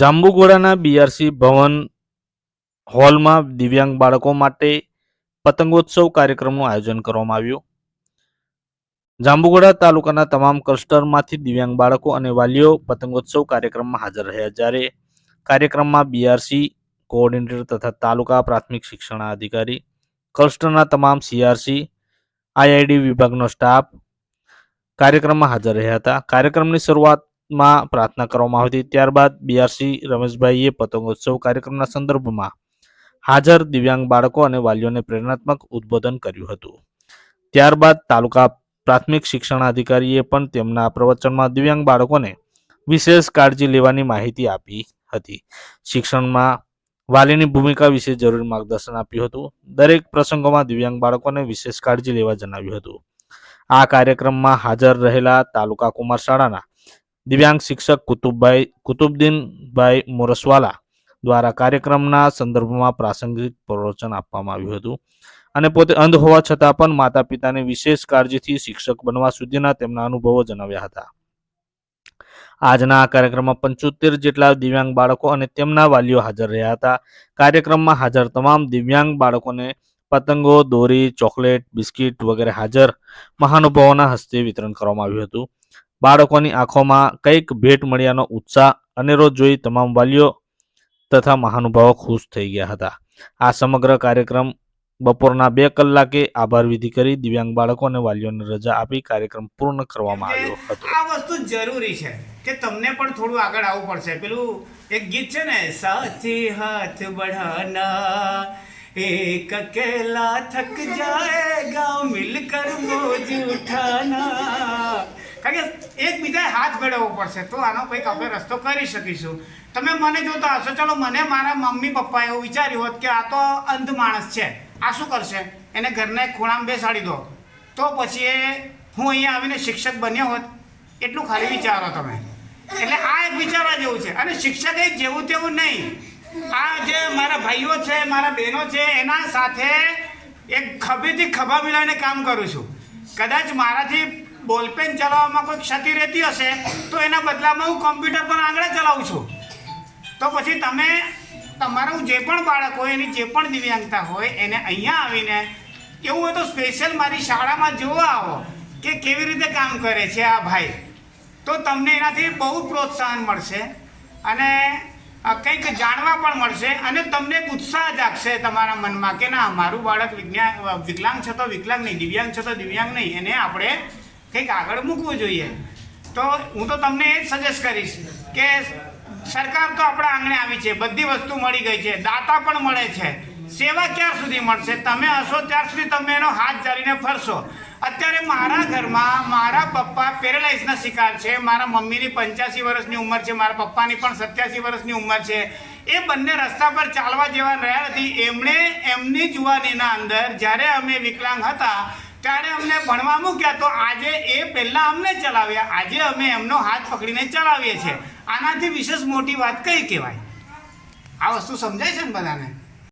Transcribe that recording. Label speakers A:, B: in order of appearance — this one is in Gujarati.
A: જાંબુઘોડાના બીઆરસી ભવન હોલમાં દિવ્યાંગ બાળકો માટે પતંગોત્સવ કાર્યક્રમનું આયોજન કરવામાં આવ્યું. જાંબુઘોડા તાલુકાના તમામ ક્લસ્ટરમાંથી દિવ્યાંગ બાળકો અને વાલીઓ પતંગોત્સવ કાર્યક્રમમાં હાજર રહ્યા જ્યારે કાર્યક્રમમાં બીઆરસી કોઓર્ડિનેટર તથા તાલુકા પ્રાથમિક શિક્ષણ અધિકારી, ક્લસ્ટરના તમામ સીઆરસી આઈઆઈડી વિભાગનો સ્ટાફ કાર્યક્રમમાં હાજર રહ્યા હતા. કાર્યક્રમની શરૂઆતમાં પ્રાર્થના કરવામાં આવી હતી. ત્યારબાદ બીઆરસી રમેશભાઈએ પતંગોત્સવ કાર્યક્રમના સંદર્ભમાં હાજર દિવ્યાંગ બાળકો અને વાલીઓને પ્રેરણાત્મક ઉદ્બોધન કર્યું હતું. ત્યારબાદ તાલુકા પ્રાથમિક શિક્ષણાધિકારીએ પણ તેમના પ્રવચનમાં દિવ્યાંગ બાળકોને વિશેષ કાળજી લેવાની માહિતી આપી હતી. શિક્ષણમાં વાલીની ભૂમિકા વિશે જરૂરી માર્ગદર્શન આપ્યું હતું. દરેક પ્રસંગોમાં દિવ્યાંગ બાળકોને વિશેષ કાળજી લેવા જણાવ્યું હતું. આ કાર્યક્રમમાં હાજર રહેલા તાલુકા કુમાર શાળાના દિવ્યાંગ શિક્ષક કુતુબભાઈ કુતુબદ્દીનભાઈ મોરસવાલા દ્વારા કાર્યક્રમના સંદર્ભમાં પ્રાસંગિક પ્રવચન આપવામાં આવ્યું હતું. અને પોતે અંધ હોવા છતાં પણ માતા પિતાને વિશેષ કાળજીથી શિક્ષક બનવા સુધીના તેમના અનુભવો જણાવ્યા હતા. આજના આ કાર્યક્રમમાં પંચોતેર જેટલા દિવ્યાંગ બાળકો અને તેમના વાલીઓ હાજર રહ્યા હતા. કાર્યક્રમમાં હાજર તમામ દિવ્યાંગ બાળકોને પતંગો, દોરી, ચોકલેટ, બિસ્કિટ વગેરે હાજર મહાનુભાવોના હસ્તે વિતરણ કરવામાં આવ્યું હતું. બાળકોની આંખોમાં કંઈક ભેટ મળ્યાનો ઉત્સાહ અનેરો જોઈ તમામ વાલીઓ તથા મહાનુભાવો ખુશ થઈ ગયા હતા. આ સમગ્ર કાર્યક્રમ બપોરના બે કલાકે આભાર વિધિ કરી દિવ્યાંગ બાળકો અને વાલીઓને રજા આપી કાર્યક્રમ પૂર્ણ કરવામાં આવ્યો હતો.
B: આ વસ્તુ જરૂરી છે કે તમને પણ થોડું આગળ આવવું પડશે. પેલું એક ગીત છે ને સાથી હાથ બઢાના એક કેલા થક જાએગા મિલકર બોझ ઉઠાના. કારણ કે એકબીજાએ હાથ મેળવવો પડશે. તો આનો કંઈક આપણે રસ્તો કરી શકીશું. તમે મને જોતા હશો, ચલો મને મારા મમ્મી પપ્પા એવું વિચાર્યું હોત કે આ તો અંધ માણસ છે. આ શું કરશે? એને ઘરને ખૂણામાં બેસાડી દો. તો પછી એ હું અહીંયા આવીને શિક્ષક બન્યો હોત. એટલું ખાલી વિચારો તમે. એટલે આ એક વિચારવા જેવું છે. અને શિક્ષક એ જેવું તેવું નહીં. આ જે મારા ભાઈઓ છે, મારા બહેનો છે, એના સાથે એક ખભેથી ખભા મિલાવીને કામ કરું છું. કદાચ મારાથી બોલપેન ચલાવવામાં કોઈ ક્ષતિ રહેતી હશે, તો એના બદલામાં હું કોમ્પ્યુટર પર આંગળે ચલાવું છું. તો પછી તમે તમારું જે પણ બાળક હોય, એની જે પણ દિવ્યાંગતા હોય, એને અહીંયા આવીને એવું હોય તો સ્પેશિયલ મારી શાળામાં જોવા આવો કે કેવી રીતે કામ કરે છે આ ભાઈ. તો તમને એનાથી બહુ પ્રોત્સાહન મળશે અને કંઈક જાણવા પણ મળશે અને તમને એક ઉત્સાહ જાગશે તમારા મનમાં કે ના, મારું બાળક વિજ્ઞાન વિકલાંગ છે તો વિકલાંગ નહીં, દિવ્યાંગ છે તો દિવ્યાંગ નહીં, એને આપણે કંઈક આગળ મૂકવું જોઈએ. તો હું તો તમને એ જ સજેસ્ટ કરીશ કે સરકાર તો આપણા આંગણે આવી છે, બધી વસ્તુ મળી ગઈ છે, દાતા પણ મળે છે. સેવા ક્યાં સુધી મળશે? તમે હશો ત્યાર સુધી તમે એનો હાથ જારીને ફરશો. અત્યારે મારા ઘરમાં મારા પપ્પા પેરેલાઇઝના શિકાર છે. મારા મમ્મીની પંચ્યાસી વર્ષની ઉંમર છે, મારા પપ્પાની પણ સત્યાસી વર્ષની ઉંમર છે. એ બંને રસ્તા પર ચાલવા જેવા રહ્યા નથી. એમણે એમની જુવાનીના અંદર જ્યારે અમે વિકલાંગ હતા ત્યારે અમને ભણવા મૂક્યા તો આજે એ પહેલાં અમને ચલાવ્યા. આજે અમે એમનો હાથ પકડીને ચલાવીએ છીએ. આનાથી વિશેષ મોટી વાત કઈ કહેવાય? આ વસ્તુ સમજાય છે ને બધાને?